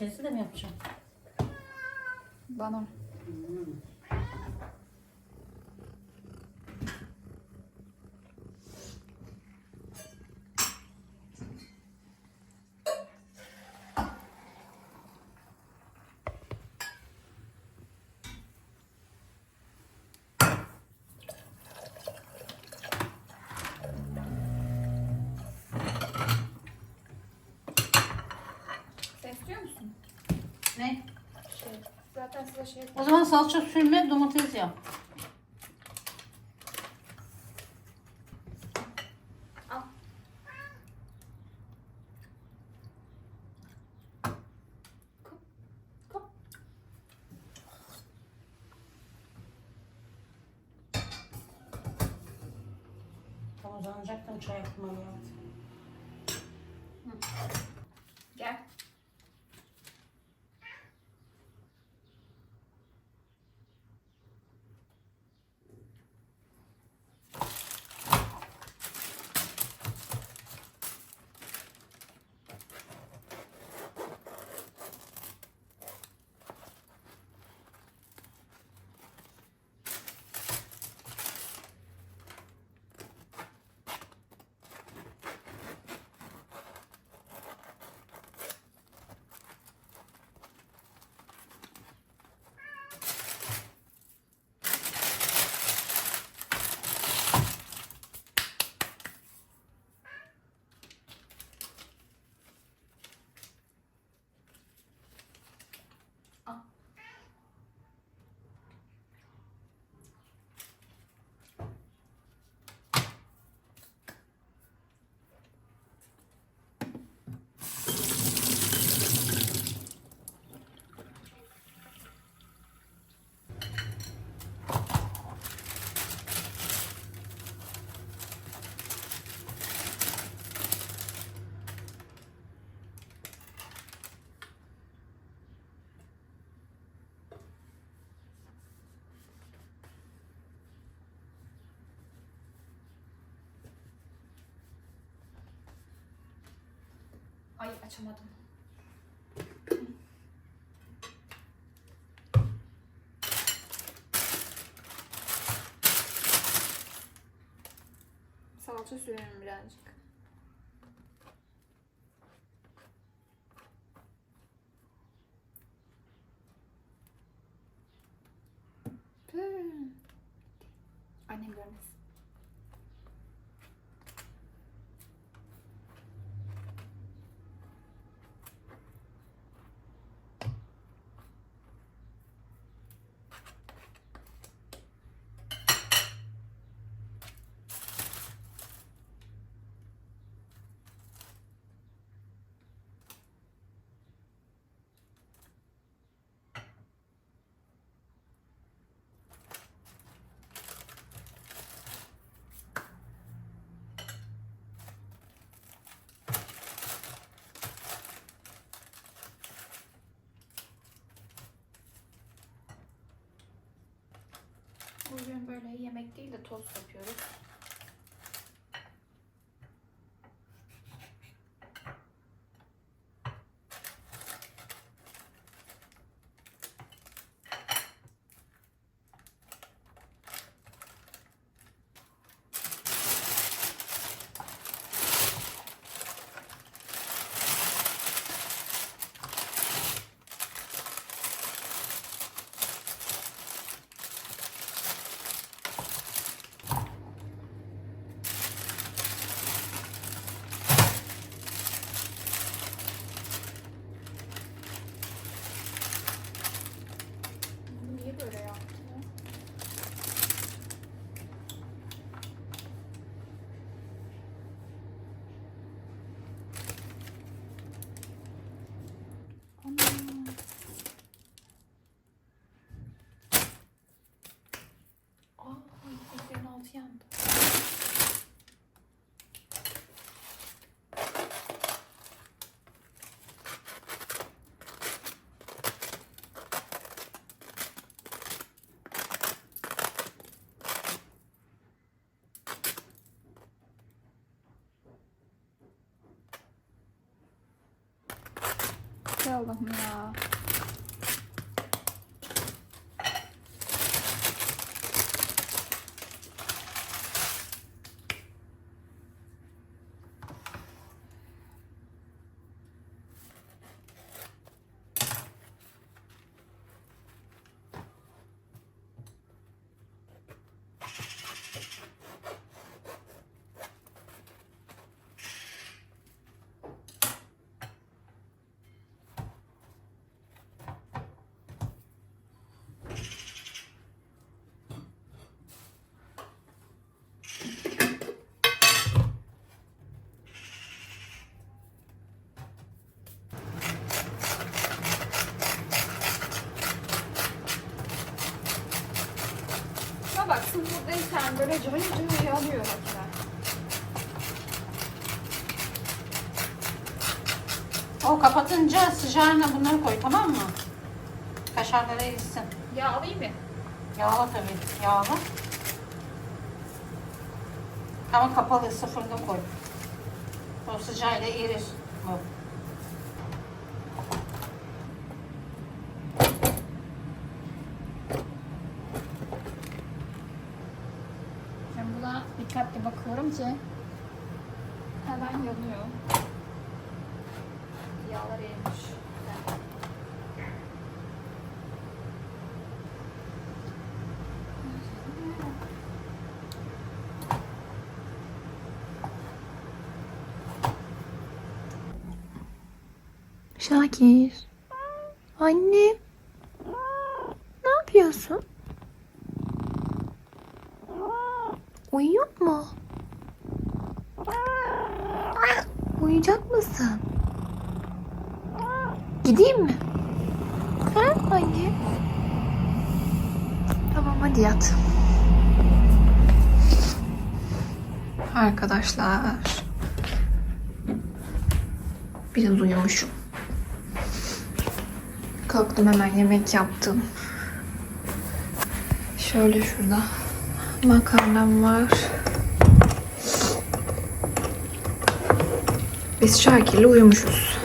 Domatesi de mi yapacağım? Bana. Sen istiyor musun? Ne? Şey, şey O zaman salça sürme domates yap. Al. Kop. Tam uzanacaktım çay yapmam lazım. Gel. Ay açamadım. Salça sürelim birazcık. Bugün böyle yemek değil de tost yapıyoruz. Hay Allah'ım ya. Ama böyle cayır cayır yanıyor makine. O kapatınca sıcağına bunları koy tamam mı? Kaşarları erisin. Yağ alayım mı? Yağla tabii. Yağla. Ama kapalı sıfırda koy. O sıcağıyla erir bu. Ben buna dikkatli bakıyorum ki hemen yanıyor. Yağlar erimiş. Şakir. Anne. Ne yapıyorsun? Uyuyor mu? Uyuyacak mısın? Gideyim mi? Ha anne? Tamam hadi yat. Arkadaşlar. Biraz uyumuşum. Kalktım hemen yemek yaptım. Şöyle şurada makarnam var. Biz Şakir'le uyumuşuz.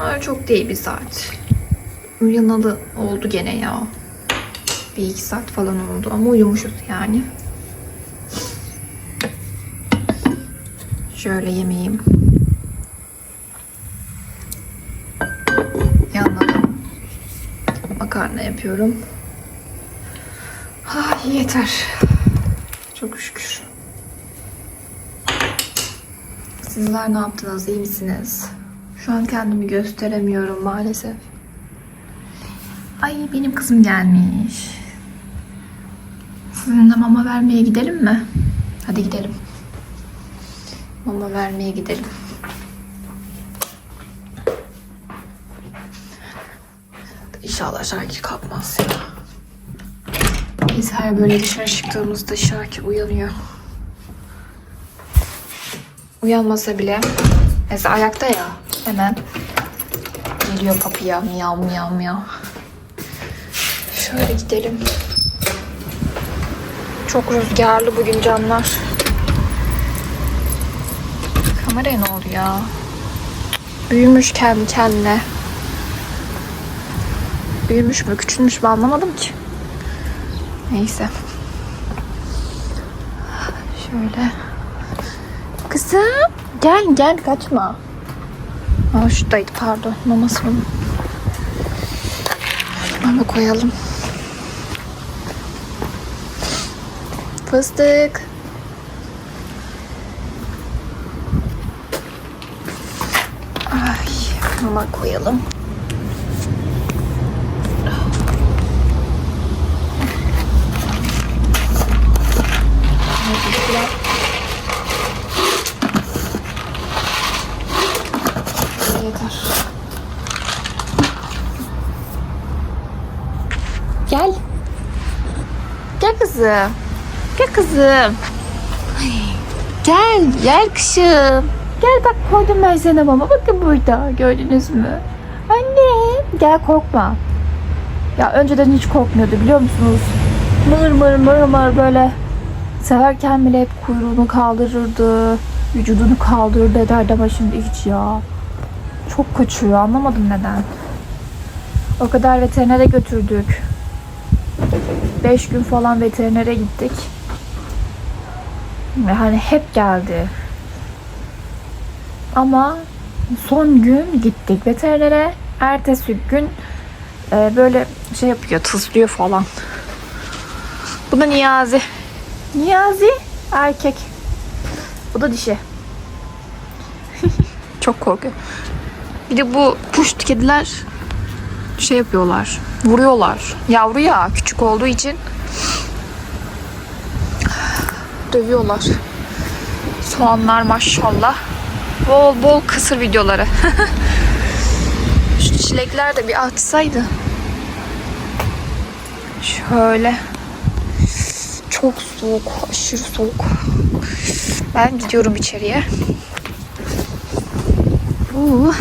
Ama çok değil bir saat. Uyanalı oldu gene ya. Bir iki saat falan oldu ama uyumuşuz yani. Şöyle yemeğim. Yanına makarna yapıyorum. Yeter. Çok şükür. Sizler ne yaptınız? İyi misiniz? Şu an kendimi gösteremiyorum maalesef. Ay benim kızım gelmiş. Sizinle mama vermeye gidelim mi? Hadi gidelim. Mama vermeye gidelim. İnşallah Şakir kalkmaz ya. Biz her böyle dışarı çıktığımızda Şakir uyanıyor. Uyanmasa bile mesela ayakta ya hemen geliyor kapıya miyav miyav miyav. Şöyle gidelim. Çok rüzgarlı bugün canlar. Kameraya ne oldu ya? Büyümüş kendi kendine. Büyümüş mü küçülmüş mü anlamadım ki. Neyse. Şöyle. Kızım gel gel kaçma. Aa şuradaydı pardon. Maması onun. Mama koyalım. Fıstık. Ay mama koyalım. Yeter. Gel. Gel kızım. Gel kızım. Gel, gel kışım. Gel bak koydum ben sana mama. Bakın burada. Gördünüz mü? Anne. Gel korkma. Ya önceden hiç korkmuyordu biliyor musunuz? Mır mır mır mır böyle severken bile hep kuyruğunu kaldırırdı. Vücudunu kaldırırdı ederdi ama şimdi hiç ya. Çok kaçıyor anlamadım neden. O kadar veterinere götürdük. 5 gün falan veterinere gittik. Hani hep geldi. Ama son gün gittik veterinere. Ertesi gün e, böyle şey yapıyor, tıslıyor falan. Bu da Niyazi. Niyazi erkek. Bu da dişi. Çok korkuyor. Bir de bu puşt kediler şey yapıyorlar. Vuruyorlar. Yavru ya küçük olduğu için dövüyorlar. Soğanlar maşallah. Bol bol kısır videoları. Şu çilekler de bir açsaydı. Şöyle. Çok soğuk, aşırı soğuk. Ben gidiyorum içeriye. Uu.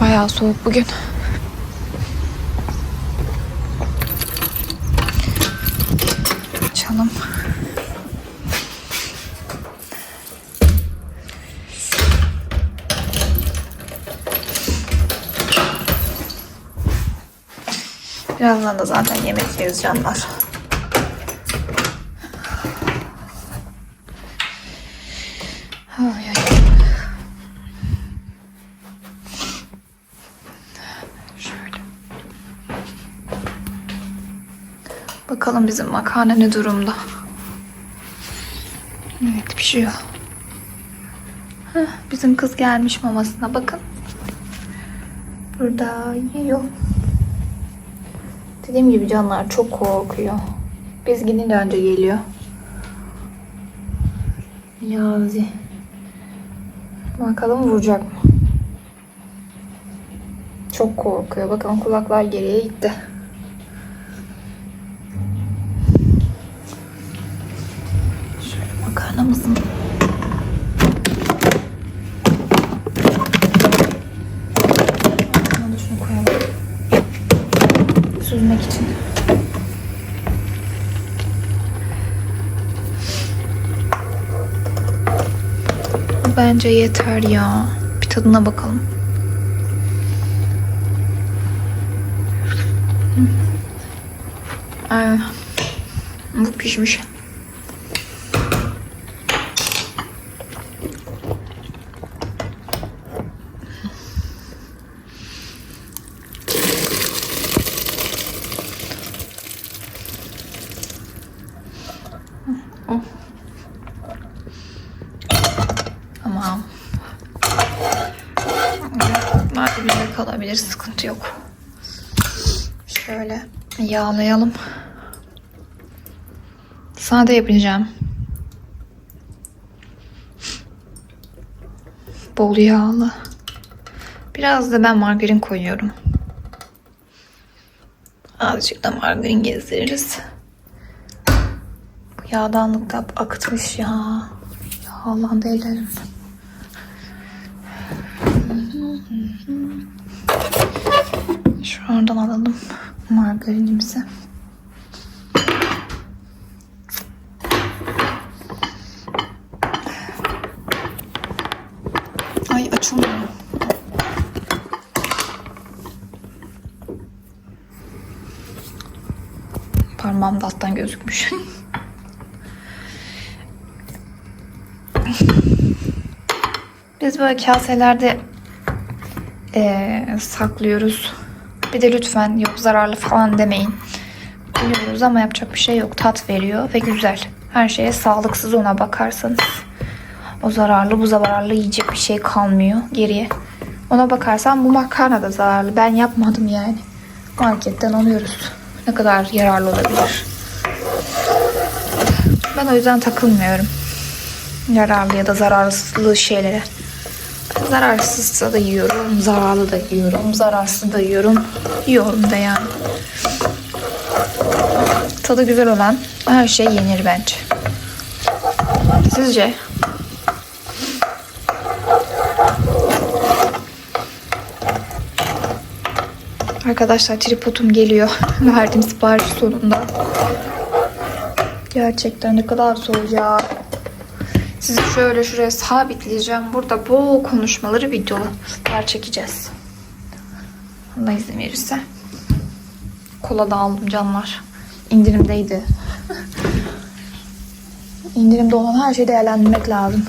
Bayağı soğuk bugün. Açalım. Birazdan da zaten yemek yeriz canlar. Ay, ay. Bakalım bizim makarna ne durumda. Evet pişiyor. Heh, bizim kız gelmiş mamasına bakın. Burada yiyor. Dediğim gibi canlar çok korkuyor. Biz gidince önce geliyor. Yazi. Bakalım vuracak mı? Çok korkuyor. Bakın kulaklar geriye gitti. Koyalım. Süzmek için. Bence yeter ya. Bir tadına bakalım. Ay, bu pişmiş. Tamam. Madde bile kalabilir. Sıkıntı yok. Şöyle yağlayalım. Sade yapacağım. Bol yağlı. Biraz da ben margarin koyuyorum. Azıcık da margarin gezdiririz. Bu yağdanlık da akıtmış ya. Yağlandı ellerim. Şuradan alalım margarinimizi. Ay açılmıyor. Parmağım da alttan gözükmüş. Biz böyle kaselerde eee, saklıyoruz. Bir de lütfen yok zararlı falan demeyin. Biliyoruz ama yapacak bir şey yok. Tat veriyor ve güzel. Her şeye sağlıksız ona bakarsanız. O zararlı bu zararlı yiyecek bir şey kalmıyor geriye. Ona bakarsan bu makarna da zararlı. Ben yapmadım yani. Marketten alıyoruz. Ne kadar yararlı olabilir. Ben o yüzden takılmıyorum. Yararlı ya da zararlı şeylere. Zararsızsa da yiyorum, zararlı da yiyorum, zararsız da yiyorum, yiyorum da yani. Tadı güzel olan her şey yenir bence. Sizce? Arkadaşlar tripodum geliyor. Verdiğim sipariş sonunda. Gerçekten ne kadar zor ya. Sizi şöyle şuraya sabitleyeceğim. Burada bol konuşmaları videolar çekeceğiz. Allah izin verirse. Kola da aldım canlar. İndirimdeydi. İndirimde olan her şeyi değerlendirmek lazım.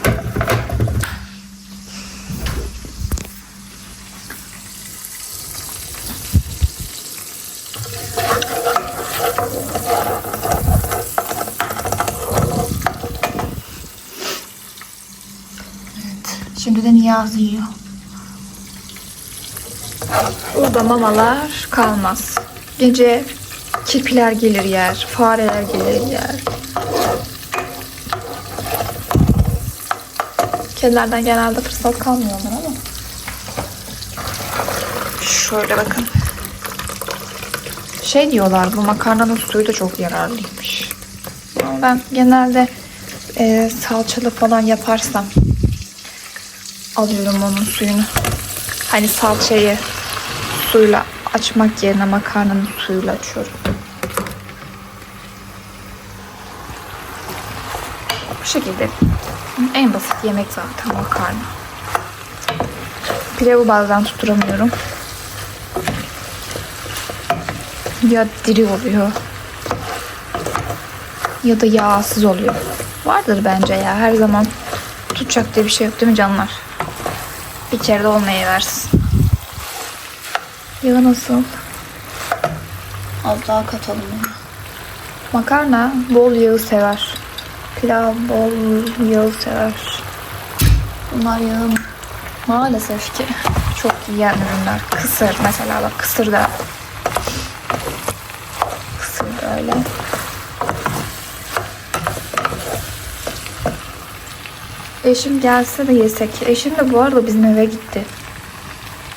Şimdi de Niyazi yiyor. Burada mamalar kalmaz. Gece kirpiler gelir yer, fareler gelir yer. Kedilerden genelde fırsat kalmıyor onlara ama. Şöyle bakın. Şey diyorlar bu makarnanın suyu da çok yararlıymış. Ben genelde e, salçalı falan yaparsam alıyorum onun suyunu. Hani salçayı suyla açmak yerine makarnanın suyuyla açıyorum. Bu şekilde en basit yemek zaten makarna. Pilavı bazen tutturamıyorum. Ya diri oluyor. Ya da yağsız oluyor. Vardır bence ya. Her zaman tutacak diye bir şey yok değil mi canlar? Bir kere de olmaya versin. Yağı nasıl? Az daha katalım onu. Makarna bol yağı sever. Pilav bol yağı sever. Bunlar yağı maalesef ki çok yiyen ürünler. Kısır mesela bak kısır da kısır da öyle. Eşim gelse de yesek. Eşim de bu arada bizim eve gitti.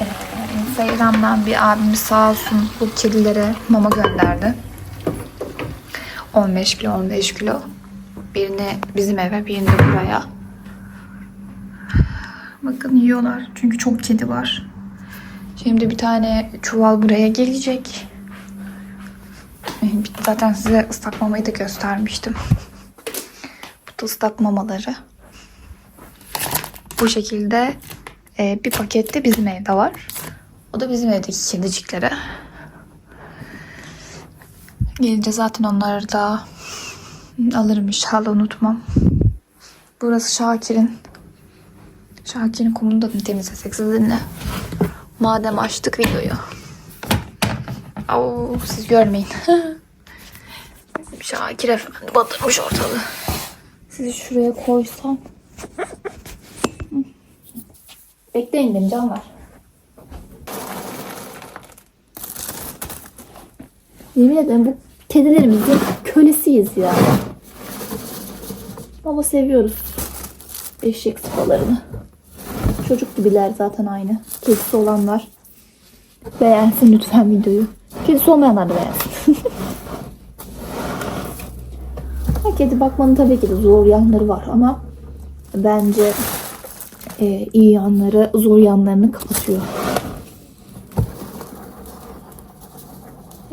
Ee, Instagram'dan bir abimiz sağ olsun bu kedilere mama gönderdi. 15 kilo 15 kilo. Birini bizim eve birini buraya. Bakın yiyorlar. Çünkü çok kedi var. Şimdi bir tane çuval buraya gelecek. Zaten size ıslak mamayı da göstermiştim. Bu da ıslak mamaları. Bu şekilde e, bir pakette bizim evde var. O da bizim evdeki kediciklere. Gelince zaten onları da alırım inşallah unutmam. Burası Şakir'in. Şakir'in kumunu da temizlesek sizinle? Madem açtık videoyu. Oo, siz görmeyin. Şakir efendi batırmış ortalığı. Sizi şuraya koysam. Bekleyin beni canlar. Yemin ederim bu kedilerimizin kölesiyiz ya. Ama seviyoruz eşek sıfalarını. Çocuk gibiler zaten aynı. Kedisi olanlar beğensin lütfen videoyu. Kedisi olmayanlar da beğensin. Kedi bakmanın tabii ki de zor yanları var ama bence e, iyi yanları zor yanlarını kapatıyor.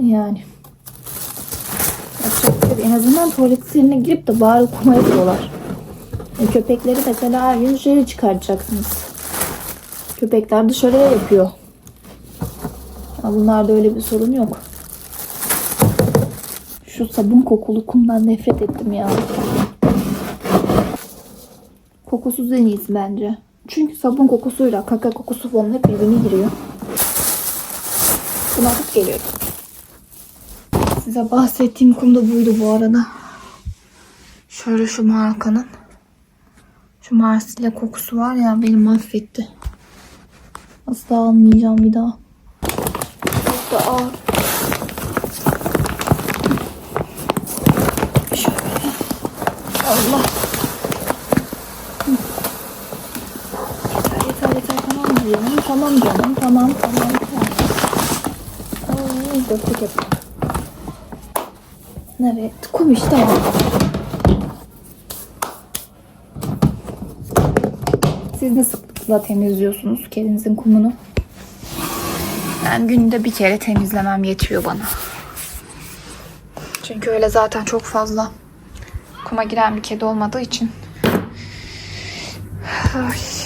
Yani. Yapacak şey. En azından tuvalet siline girip de bari kuma yapıyorlar. E, köpekleri mesela her gün dışarı çıkartacaksınız. Köpekler dışarıya yapıyor. Ya bunlarda öyle bir sorun yok. Şu sabun kokulu kumdan nefret ettim ya. Kokusuz en iyisi bence. Çünkü sabun kokusuyla kaka kokusu falan hep birbirine giriyor. Buna hep geliyor. Size bahsettiğim kum da buydu bu arada. Şöyle şu markanın. Şu Marsilya kokusu var ya beni mahvetti. Asla almayacağım bir daha. Çok da. Şöyle. Allah. Hı. Yeter yeter yeter tamam canım. Tamam canım. Tamam tamam. tamam. Ay döktük hep. Nereye? Kum işte. Siz ne sıklıkla temizliyorsunuz kedinizin kumunu? Ben günde bir kere temizlemem yetiyor bana. Çünkü öyle zaten çok fazla kuma giren bir kedi olmadığı için Ay.